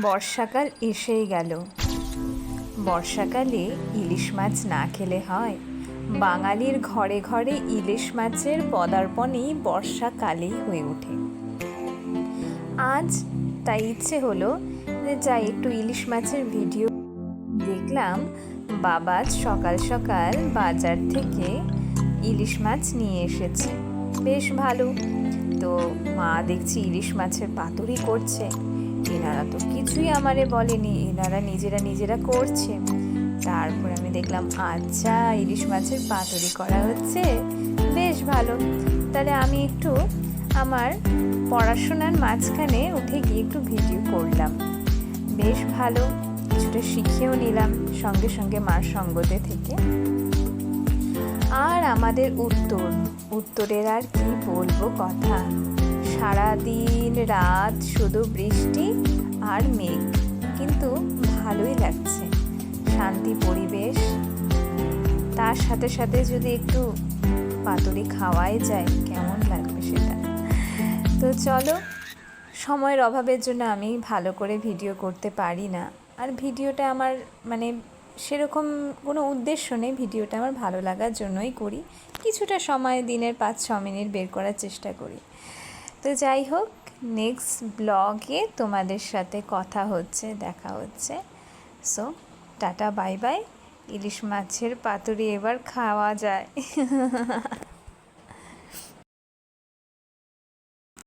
বর্ষাকাল এসেই গেল। বর্ষাকালে ইলিশ মাছ না খেলে হয়। বাঙালির ঘরে ঘরে ইলিশ মাছের পদার্পণই বর্ষাকালেই হয়ে ওঠে। আজ তাই ইচ্ছে হলো যে যাই একটু ইলিশ মাছের ভিডিও দেখলাম, বাবা সকাল সকাল বাজার থেকে ইলিশ মাছ নিয়ে এসেছে। বেশ ভালো। তো মা দেখছি ইলিশ মাছের পাতুরি করছে। এনারা তো কিছুই আমারে বলেনি, এনারা নিজেরা নিজেরা করছে। তারপর আমি দেখলাম আচ্ছা ইলিশ মাছের পাতুরি করা হচ্ছে, বেশ ভালো। তাহলে আমি একটু আমার পড়াশোনার মাঝখানে উঠে গিয়ে একটু ভিডিও করলাম। বেশ ভালো, কিছুটা শিখেও নিলাম, সঙ্গে সঙ্গে মার সঙ্গতে থেকে। আর আমাদের উত্তর, উত্তরের আর কি বলব কথা? সারাদিন রাত শুধু বৃষ্টি আর মেঘ। কিন্তু ভালোই লাগছে। শান্তি পরিবেশ। তার সাথে সাথে যদি একটু পাতুরি খাওয়াই যায়, কেমন লাগবে সেটা? তো চলো, সময়ের অভাবের জন্য আমি ভালো করে ভিডিও করতে পারি না। আর ভিডিওটা আমার মানে সেরকম কোনো উদ্দেশ্য নেই। ভিডিওটা আমার ভালো লাগার জন্যই করি। কিছুটা সময় দিনের পাঁচ ছ মিনিট বের করার চেষ্টা করি। তো যাই হোক নেক্সট ব্লগে তোমাদের সাথে কথা হচ্ছে, দেখা হচ্ছে। সো টাটা বাই বাই ইলিশ মাছের পাতুরি এবার খাওয়া যায়।